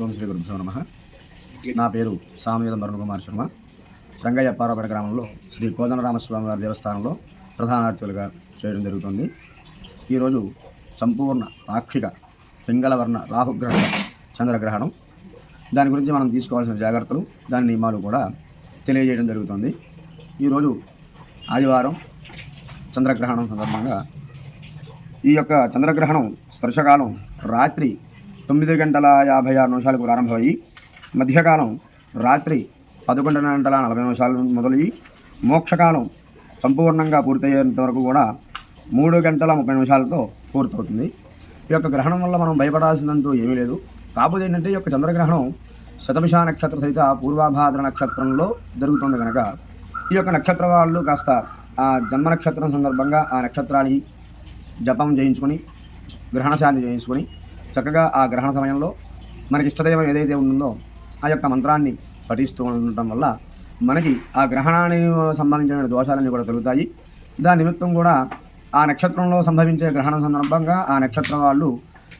ఓం శ్రీ గురుభ్యో నమ. నా పేరు సామవేదం వరుణ్ కుమార్ శర్మ. రంగయ్య పారపేట గ్రామంలో శ్రీ కోదండరామస్వామి వారి దేవస్థానంలో ప్రధాన అర్చకులుగా చేయడం జరుగుతుంది. ఈరోజు సంపూర్ణ పాక్షిక పింగళవర్ణ రాహుగ్రహణ చంద్రగ్రహణం. దాని గురించి మనం తీసుకోవాల్సిన జాగ్రత్తలు దాని నియమాలు కూడా తెలియజేయడం జరుగుతుంది. ఈరోజు ఆదివారం చంద్రగ్రహణం సందర్భంగా ఈ యొక్క చంద్రగ్రహణం స్పర్శకాలం రాత్రి తొమ్మిది గంటల యాభై ఆరు నిమిషాలకు ప్రారంభమయ్యి మధ్యకాలం రాత్రి పదకొండు గంటల నలభై నిమిషాలు మొదలయ్యి మోక్షకాలం సంపూర్ణంగా పూర్తయ్యేంత వరకు కూడా మూడు గంటల ముప్పై నిమిషాలతో పూర్తవుతుంది. ఈ యొక్క గ్రహణం వల్ల మనం భయపడాల్సిందంటూ ఏమీ లేదు. కాకపోతే ఏంటంటే ఈ యొక్క చంద్రగ్రహణం శతభిష నక్షత్ర సహిత పూర్వాభాద్ర నక్షత్రంలో జరుగుతుంది కనుక ఈ యొక్క నక్షత్ర వాళ్ళు కాస్త ఆ జన్మ నక్షత్రం సందర్భంగా ఆ నక్షత్రానికి జపం చేయించుకొని గ్రహణ శాంతి చేయించుకొని చక్కగా ఆ గ్రహణ సమయంలో మనకి ఇష్టదైవం ఏదైతే ఉంటుందో ఆ యొక్క మంత్రాన్ని పఠిస్తూ ఉండటం వల్ల మనకి ఆ గ్రహణానికి సంబంధించిన దోషాలన్నీ కూడా తొలుగుతాయి. దాని నిమిత్తం కూడా ఆ నక్షత్రంలో సంభవించే గ్రహణం సందర్భంగా ఆ నక్షత్రం వాళ్ళు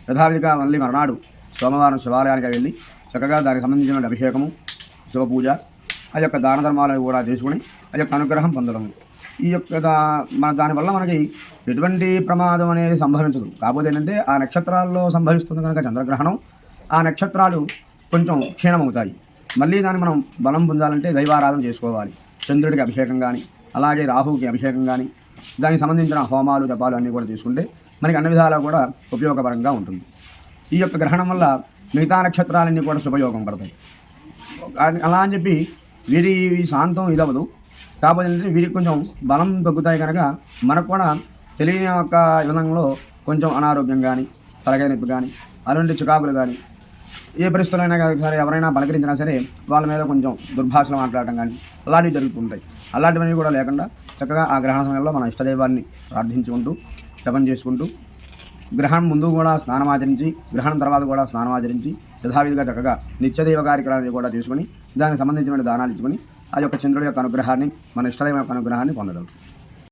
యథావిధిగా మళ్ళీ మర్నాడు సోమవారం శివాలయానికి వెళ్ళి చక్కగా దానికి సంబంధించిన అభిషేకము శివపూజ ఆ యొక్క దాన ధర్మాలను కూడా చేసుకుని ఆ యొక్క అనుగ్రహం పొందడము. ఈ యొక్క మన దానివల్ల మనకి ఎటువంటి ప్రమాదం అనేది సంభవించదు. కాకపోతే ఏంటంటే ఆ నక్షత్రాల్లో సంభవిస్తుంది కనుక చంద్రగ్రహణం ఆ నక్షత్రాలు కొంచెం క్షీణమవుతాయి. మళ్ళీ దాన్ని మనం బలం పొందాలంటే దైవారాధన చేసుకోవాలి. చంద్రుడికి అభిషేకం కానీ అలాగే రాహువుకి అభిషేకం కానీ దానికి సంబంధించిన హోమాలు జపాలు అన్నీ కూడా తీసుకుంటే మనకి అన్ని విధాలా కూడా ఉపయోగకరంగా ఉంటుంది. ఈ యొక్క గ్రహణం వల్ల మిగతా నక్షత్రాలన్నీ కూడా శుభయోగం పడతాయి. అలా అని చెప్పి వీరి శాంతం ఇదవదు కాకపోతే ఏంటంటే వీరికి కొంచెం బలం తగ్గుతాయి కనుక మనకు కూడా తెలియని యొక్క విధంలో కొంచెం అనారోగ్యం కానీ తలకాయ నొప్పి కానీ అలాంటి చికాకులు కానీ ఏ పరిస్థితులైనా అయినా సరే ఎవరైనా పలకరించినా సరే వాళ్ళ మీద కొంచెం దుర్భాషలు మాట్లాడటం కానీ అలాంటివి జరుగుతుంటాయి. అలాంటివన్నీ కూడా లేకుండా చక్కగా ఆ గ్రహణ సమయంలో మన ఇష్టదైవాన్ని ప్రార్థించుకుంటూ జపం చేసుకుంటూ గ్రహణం ముందు కూడా స్నానం ఆచరించి గ్రహణం తర్వాత కూడా స్నానం ఆచరించి యథావిధిగా చక్కగా నిత్యదైవ కార్యక్రమాన్ని కూడా చేసుకుని దానికి సంబంధించిన దానాలు ఇచ్చుకొని ఆ యొక్క చంద్రుడి యొక్క అనుగ్రహాన్ని మన ఇష్టదైవ యొక్క అనుగ్రహాన్ని పొందగలుగుతాం